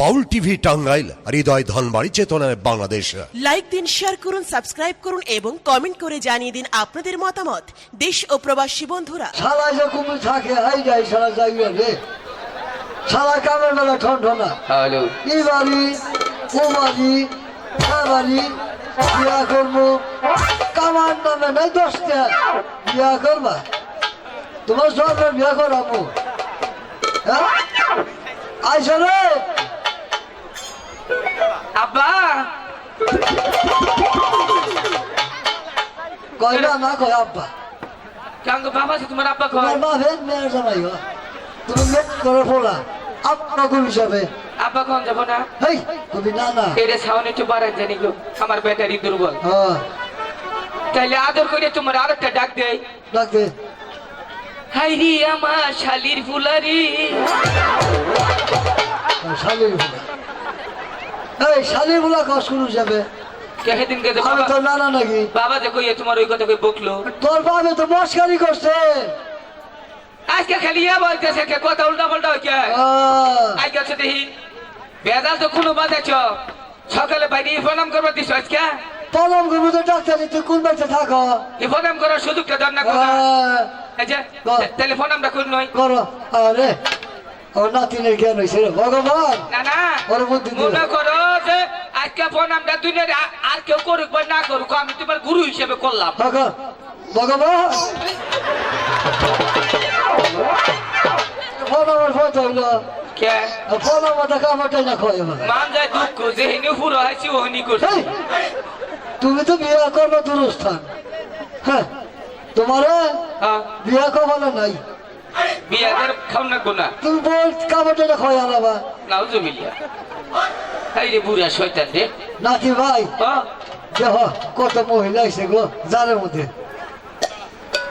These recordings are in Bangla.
বাউল টিভি টাঙ্গাইল হৃদয় ধনবাড়ি চেতনায় বাংলাদেশ। লাইক দিন শেয়ার করুন সাবস্ক্রাইব করুন এবং কমেন্ট করে জানিয়ে দিন আপনাদের মতামত। দেশ ও প্রবাসী বন্ধুরা। শালা যে কুমি থাকে হাই যাই শালা যাইবে রে। শালা কামের বেলা ঠন ঠনা। হ্যালো। ই বাড়ি ও বাড়ি এ বাড়ি বিয়া করব। কামার নামে নাই দশটা। বিয়া করবা? তোমার সঙ্গে বিয়া করাবো। হ্যাঁ? আইসো রে। আব্বা কয় না না কয় আব্বা। কাঙ্গ বাবা আছে তোমার আব্বা কয়? মা ভেদ মেয়ের জানাই তুমি মেয়ে করে ফোলা। আব্বা কোন হিসাবে? আব্বা কোন যাব না? হেই তুমি না না। এটা সাউন্ড একটু বাড়ান জানি গো আমার ব্যাটারি দুর্বল। হ্যাঁ। তাইলে আদর করে তোমার আরেকটা ডাক দেয় ডাকবে হাই রি আমার শালির ফুলারি। শালির ভোলা এই শালির ভোলা কস কোন হিসাবে কে সেদিন কে যে আমি বাবা তো নানা নাকি? বাবা যে কইয়ে তোমার ওই কথা কই বকলো। তোর বাবে তো মস্কারি করছে। আজকে খালি ইয়া বলতেছে কে কথা উল্টা পাল্টা হইছে আজকে আছে দেখি বেদাল তো কোনো বাজাইছ সকালে বাইরে প্রণাম করবার দিছ আজকে? পলম করব তো ডাক্তারি তুই কোন বাড়িতে থাকো? এই প্রণাম করার সুযোগটা দেন না কথা। এই যে। তাহলে প্রণামটা করি নয় করো। আরে ও নাতিনের জ্ঞান হয়েছে রে ভগবান! না না ওর বুদ্ধি দিও। মনে করো যে আজকে প্রণামটা দুনিয়ার আ- আর কেউ করুক বা না করুক আমি তোমার গুরু হিসেবে করলাম। থাকো ভগবান! ফোন আমার ফোন হইল। কে? ফোন আমার দেখা আমারটাই না খয় আমার মান যায় দুঃখ যে হিনি পুরো হয়েছি ওহনি করছি। এই, তুমি তো বিয়ে করবে দূরস্থান। হ্যাঁ তোমারে হ্যাঁ, বিয়ে কমানো নাই। বিয়াদের খাও না গোনা তুমি বল কাপড়টা না খয় আলাবা নাও জমিলিয়া এই রে বুড়া শয়তান রে। নাতি ভাই? হ্যাঁ, দেহ কত মহিলা এসে গো জানের মধ্যে।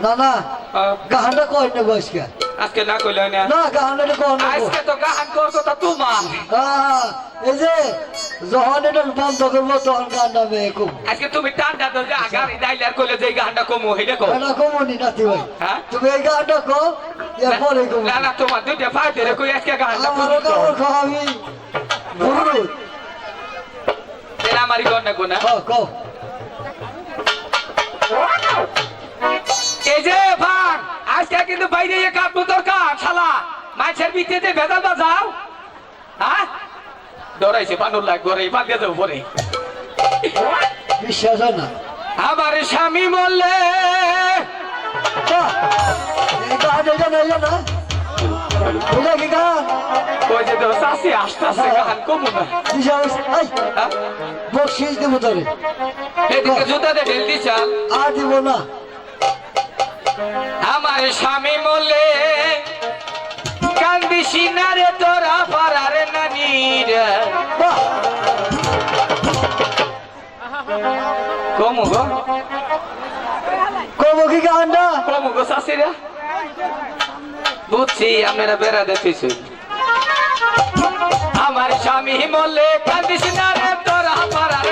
না না হ্যাঁ, গাহানটা কয় নেব আজকে? আজকে না কইলে হয় না। না গাহানটা কয় নেব? আজকে তো গান করতো তা তোমার। আহ, এই যে যখন এটা বন্ধ করব তখন গান নামে কম। আজকে তুমি তো যে আগার দাইলার কইলে যে গানটা কমো হেডে কম এটা কমনি নাতি ভাই। হ্যাঁ? তুমি এই গানটা কো এরপরে কম। না না তোমার দুইটা ফাইটে রে কই আজকে গানটা আমারও কাপড় খাওয়াবি। বুড়ুত তেরা আমারই গন্না গোনা কও কও। এই যে ভাগ আজকে কিন্তু বাইরে কাপড় দরকার শালা। মাছের ভিতরে ভেদাল বাজাও। হ্যাঁ? ডরাইছে বানুর লাগ ঘরে বাদ দিয়ে যাব পরে। বিশ্বাস হয় না। আমার স্বামী বললে হ্যাঁ? বকশিস দেবো তোরে। জুতাতে ঢেল দিছা আর দিব না। আমার স্বামী বললে কান্দিসি না রে তোরা পারার নানির। কমু গো। কব কি গানটা কমু গো চাষিরা বুঝছি আপনারা বেড়া দেখেছি। আমার স্বামী বললে কান্দিস না রে তোরা পারার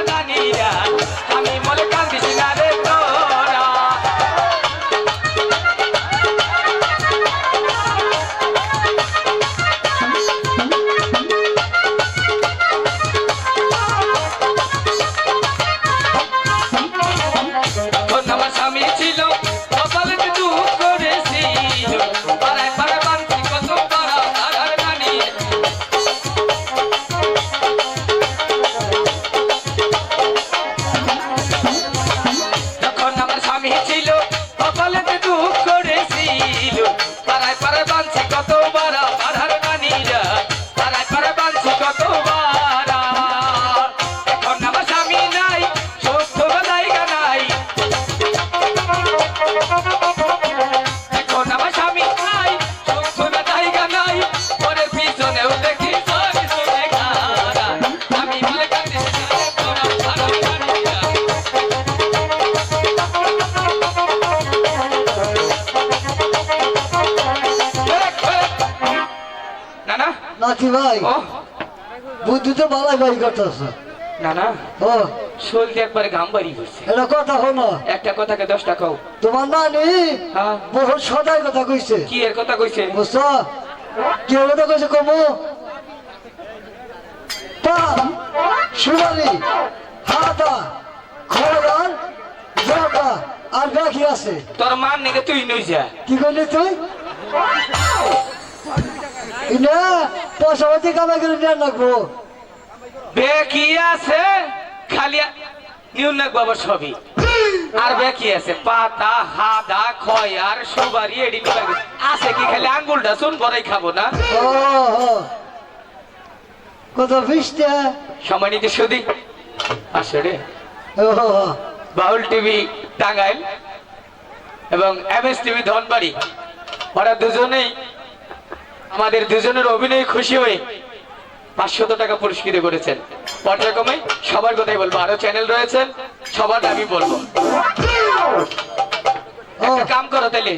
না না ভাই বুদ্ধি তো বালাই বাড়ি করতেছ। না না। ও। শরীর একবারে ঘাম বাড়ি করছে এটা কথা হলো একটা কথাকে দশটা কও। তোমার হ্যাঁ। বহুত সদাই কথা কইছে। কি এর কথা কইছে? বুঝছ? কি কথা কইছে কমু? হাতা আর বাকি আছে। তোর মান নাকি তুই নই যা কি করলি তুই? না পয়সা কামাই করে নিয়ে রাখব। বে কি আছে? খালি নিউন নাক বাবা সবই আর বে কি আছে? পাতা হাদা খয়ার সুবারি এডি লাগে আছে কি খালি আঙ্গুলটা? শুন বড়াই খাব না? ও ও। কত ফিসটা। সময় নিতে সুদি। আসে রে। বাউল টিভি টাঙ্গাইল এবং এম এস টিভি ধনবাড়ি। ওরা দুজনেই আমাদের দুজনের অভিনয় খুশি হয়ে পাঁচশত টাকা পুরস্কৃত করেছেন। পর্যায়ক্রমে সবার কথাই বলব। আরও চ্যানেল রয়েছেন সবার আমি বলব। একটা কাম করো তাহলে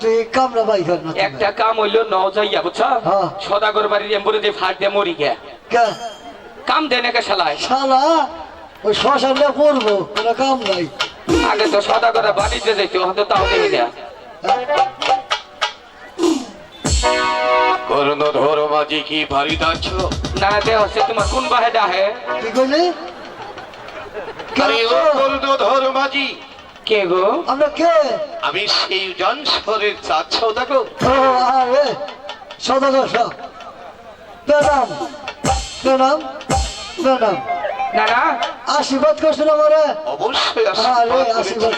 তুই কামড়া বাই কর একটা কাম হইল ন যাইয়া বুঝছ? হ্যাঁ। সদাগর বাড়ির এম্বরে যে ফাট দিয়ে মরি গে কাম দেয় নাকি শালায়? শালা? ওই শ্মশানটা পড়ব কোনো কাম নাই। আগে তো সদাগরে বাণিজ্য যাইতো হয়তো তাও দেখি না। কর্ণধর মাঝি কি ভারী যাচ্ছ না দেহ হচ্ছে তোমার কোন বাহেডা হে কি করলি কে আরে ও ও? কর্ণধর মাঝি কে গো আমরা কে আমি সেই জনস্বরের চাচ্ছ দেখো আরে সদাগর প্রণাম প্রণাম প্রণাম না না আশীর্বাদ আমারে অবশ্যই আশীর্বাদ আশীর্বাদ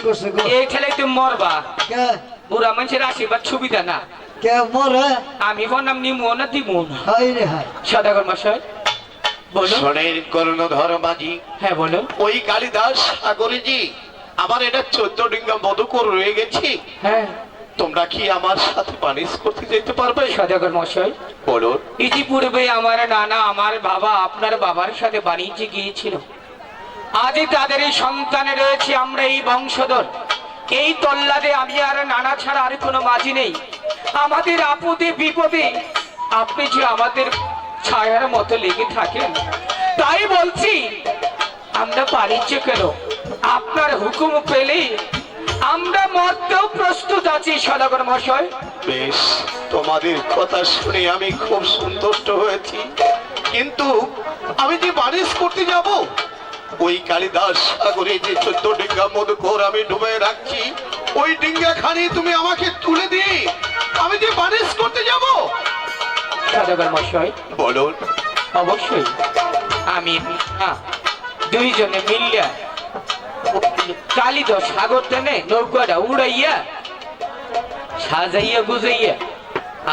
এই তুমি মরবা কে বুড়া মানুষের আশীর্বাদ সুবিধা না কে মরে আমি বললাম নিমু না দিমু না? হাই রে হাই সদাগর মশাই বলুন। শোনেন কর্ণধর মাঝি হ্যাঁ বলুন। ওই কালিদাস সাগরেজি আমার এটা চোদ্দ ডিঙ্গা মধুকর রয়ে গেছি। হ্যাঁ। তোমরা কি আমার সাথে পানিশ করতে যেতে পারবে? সদাগর মশাই বলুন। ইতিপূর্বে আমার নানা আমার বাবা আপনার বাবার সাথে বাণিজ্যে গিয়েছিল। আজই তাদের এই সন্তানে রয়েছে আমরা এই বংশধর। এই তল্লাদে আমি আর নানা ছাড়া আর কোনো মাঝি নেই। আমাদের আপদে বিপদে আপনি যে আমাদের ছায়ার মতো লেগে থাকেন, তাই বলছি, আমরা বাণিজ্য কেন? আপনার হুকুম পেলে আমরা মরতেও প্রস্তুত আছি, সদাগর মশাই বেশ, তোমাদের কথা শুনে আমি খুব সন্তুষ্ট হয়েছি। কিন্তু আমি যে বানিশ করতে যাব? ওই কালিদাস সাগরে যে চোদ্দ ডিঙ্গা মধুকর আমি ডুবে রাখছি, ওই ডিঙ্গা খানি তুমি আমাকে তুলে দিয়ে সদাগর মশাই? বলুন। অবশ্যই। আমি দুইজনে মিলিয়া কালিদ সাগর টেনে নৌকাটা উড়াইয়া সাজাইয়া গুজাইয়া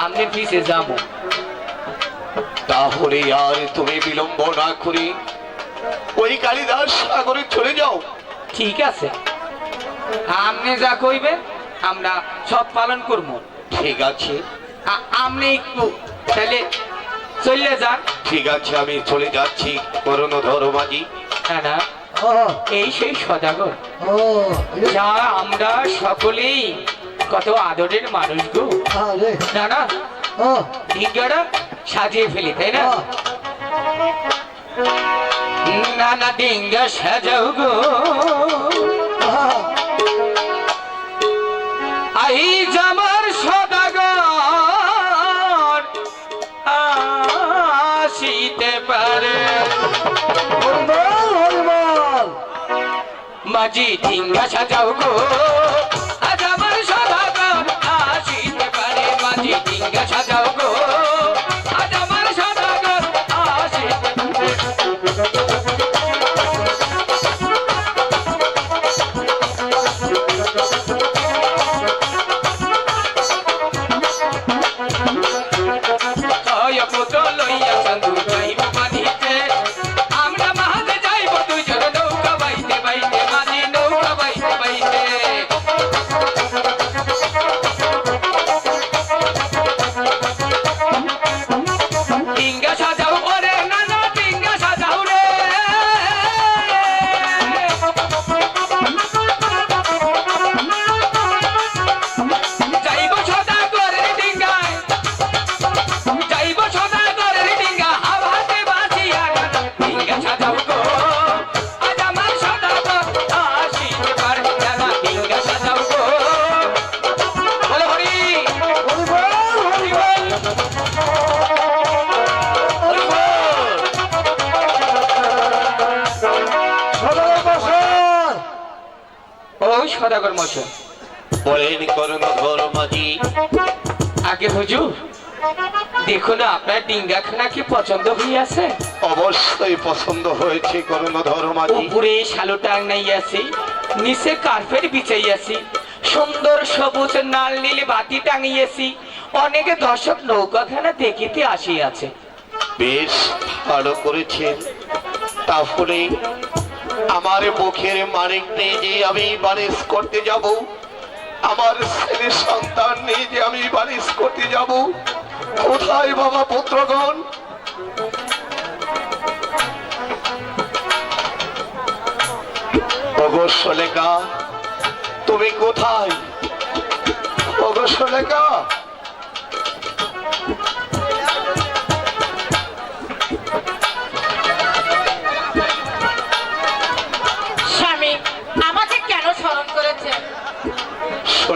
আমনে পিছে যাব তাহলে আর তুমি বিলম্ব না করে। ওই কালিদাস সাগরে চলে যাও। ঠিক আছে। আমনে যা কইবে আমরা সব পালন করব ঠিক আছে। আমনে একটু তাহলে চলে যান ঠিক আছে আমি চলে যাচ্ছি। করণধর মাঝি না না এই সেই সদাগর। যা আমরা সকলেই কত আদরের মানুষ গো। না না ও। ডিঙ্গাটা সাজিয়ে ফেলি তাই না? ও। না না ডিঙ্গা সাজাও গো। আহা, আই আসিতে পারে। মাঝি ঠিঙ্গা সাজাও গো আজ আমার সদাগর আসিতে পারে। মাঝি ঠিঙ্গা সাজাও গো বলেন মাঝি আগে হুজুর দেখুন আপনার ডিঙ্গাখানা কি পছন্দ হইয়াছে? অবশ্যই পছন্দ হয়েছে মাঝি উপরে শালো টাঙাইয়াছি নিচে কার্পেট বিছাইয়াছি সুন্দর সবুজ নাল নীল বাতি টাঙিয়েছি অনেকে দর্শক নৌকাখানা দেখিতে আসিয়াছে। বেশ ভালো করেছেন। তাহলে আমার মুখের মানিক নিয়ে যে আমি বারিশ করতে যাব। আমার ছেলে সন্তান নিয়ে যে আমি বারিশ করতে যাব। কোথায় বাবা পুত্রগণ? অবশ্য লেখা তুমি কোথায়? অবশ্য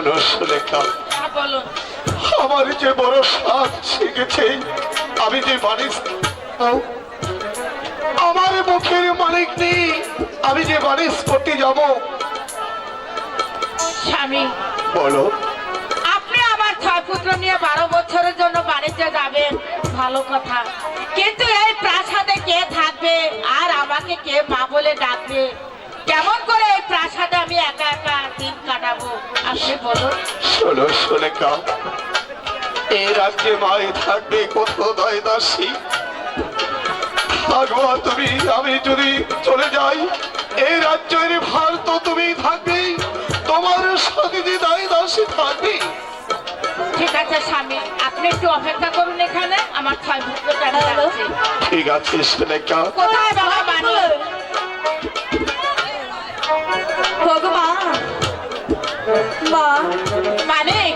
শোনো সুলেখা আমার যে বড় সাপ শিখেছে আমি যে বাড়ি আমার মুখের মালিক নেই আমি যে বারিশ করতে যাব। স্বামী বলো। আপনি আমার ছয় পুত্র নিয়ে বারো বছরের জন্য বাণিজ্যে যাবেন। ভালো কথা। কিন্তু এই প্রাসাদে কে থাকবে? আর আমাকে কে মা বলে ডাকবে? কেমন করে এই প্রাসাদে আমি একা একা দিন কাটাবো? আপনি বলুন। শোনো সুলেখা এই রাজ্যে মায়ে থাকবে কত দয় দাসী। থাকবা তুমি আমি যদি চলে যাই এই রাজ্যের ভার তো তুমি থাকবে তোমার সাথে যে দায় দাসী থাকবে। ঠিক আছে স্বামী আপনি একটু অপেক্ষা করুন এখানে আমার ছয় পুত্রটা আমি ঠিক আছে কোথায় বাবা ভগবান মা মানিক।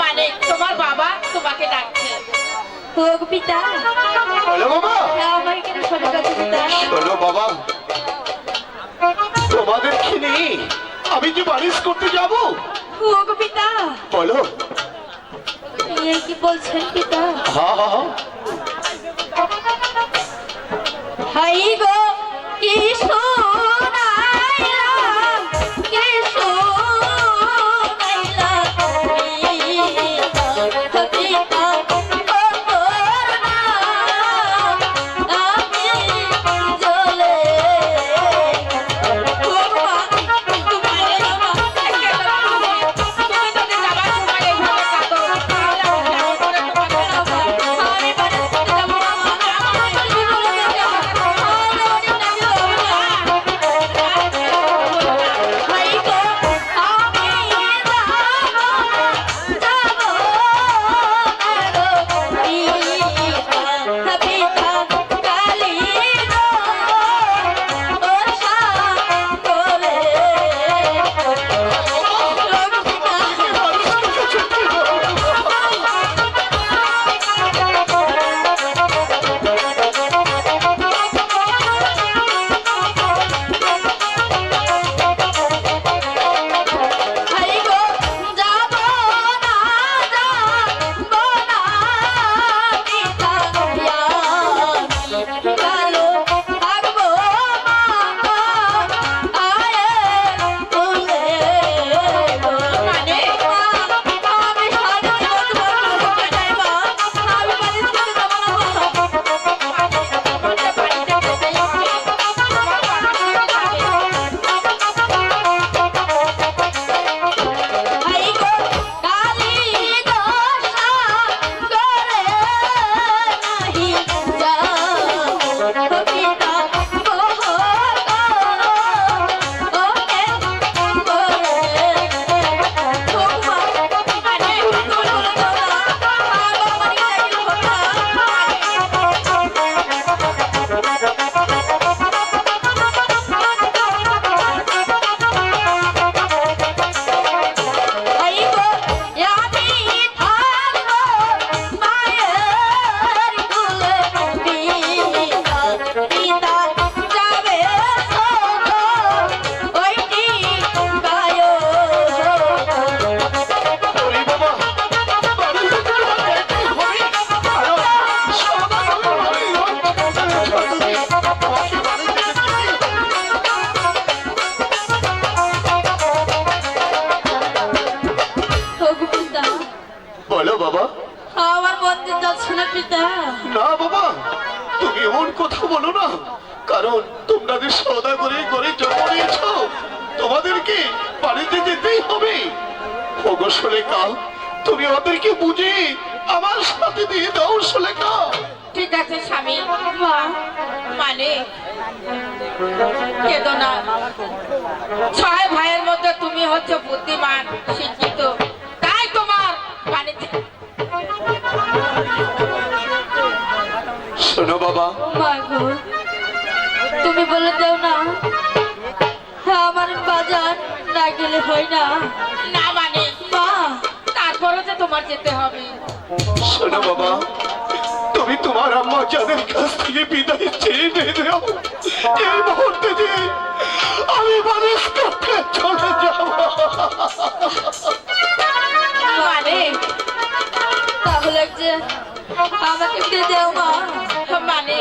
মানিক তোমার বাবা তোমাকে ডাকছে। হোক পিতা বাবা। আমার কেন শোনা যাচ্ছে পিতা শোনো বাবা। তোমাদের নিয়ে আমি যে বারিশ করতে যাব? হোক পিতা। বলো। কি বলছেন পিতা? হা হা হাই গো কি এমন কথা বলো না। কারণ তোমরা যে সদা করে করে জন্ম নিয়েছ। তোমাদেরকে বাড়িতে যেতেই হবে। ওগো সুলেখা তুমি ওদেরকে বুঝে আমার সাথে দিয়ে দাও সুলেখা ঠিক আছে, স্বামী। মানে কেদো না ছয় ভাইয়ের মধ্যে তুমি হচ্ছে বুদ্ধিমান, শিক্ষিত। শোনো বাবা। তুমি বলে দেও না হ্যাঁ আমার বাজার না গেলে হয় না। না মানে? মা। তারপরে যে তোমার যেতে হবে। শোনো বাবা তুমি তোমার আম্মা যাদের কাছ থেকে বিদায় চেয়ে নিয়ে দাও এই মুহূর্তে যে আমি মানুষ করতে চলে যাব। মানে? তাহলে যে 爸爸给不给电话他骂你